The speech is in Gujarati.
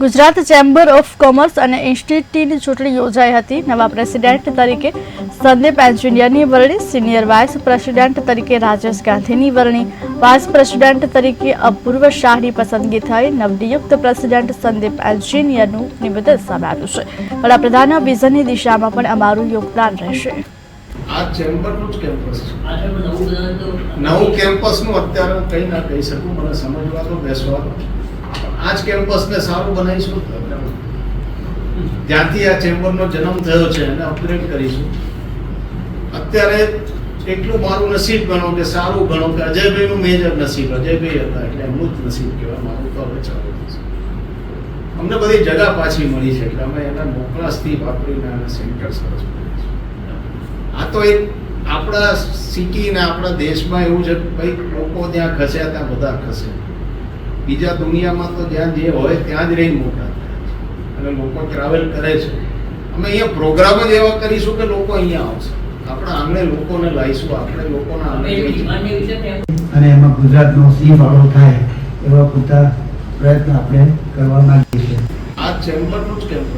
ગુજરાત ચેમ્બર ઓફ કોમર્સ અને ઇન્સ્ટિટ્યૂટની ચૂંટણી યોજાઈ હતી. નવા પ્રેસિડેન્ટ તરીકે સંદીપ એન્જિનિયરની વરણી સિનિયર વાઇસ પ્રેસિડેન્ટ તરીકે રાજેશ ગાંધીની વરણી વાઇસ પ્રેસિડેન્ટ તરીકે અપૂર્વ શાહની પસંદગી થઈ નવનિયુક્ત પ્રેસિડેન્ટ સંદીપ એન્જિનિયરનું નિવેદન સામે આવ્યું છે. વડાપ્રધાનના વિઝનની દિશામાં પણ અમારું યોગદાન રહેશે. આ ચેમ્બરનું જ કેમ્પસ છે. નવું કેમ્પસનું અત્યારે હું કંઈ ના કહી શકું. મને સમજવા તો બેસવા દો. પણ આ જ કેમ્પસને સારું બનાવીશું. તો આપણે જ્યાંથી આ ચેમ્બરનો જન્મ થયો છે અને અપગ્રેડ કરીશું. અત્યારે એટલું મારું નસીબ ગણો કે સારું ગણો કે અજયભાઈનું મેજર નસીબ, અજયભાઈ હતા એટલે એમનું જ નસીબ કહેવાય. મારું તો હવે ચાલુ અમને બધી જગા પાછી મળી છે એટલે અમે એના મોકળાશથી વાપરીને આને સેન્ટર સરસ આ તો એક આપણા સિટીને આપણા દેશમાં એવું છે કે ભાઈ લોકો ત્યાં ખસ્યા, ત્યાં બધા ખસે. બીજા દુનિયામાં તો જ્યાં જે હોય ત્યાં જ રહીને મોટા અને લોકો ટ્રાવેલ કરે છે. અમે અહીંયા પ્રોગ્રામ જ એવા કરીશું કે લોકો અહીંયા આવશે. આપણે આંગણે લોકોને લાવીશું આપણે લોકોના આંગણે અને એમાં ગુજરાતનો સિંહ વાળો થાય એવા પૂરતા પ્રયત્ન આપણે કરવા માંગીએ છીએ. આ ચેમ્બરનું જ કેમ્પસ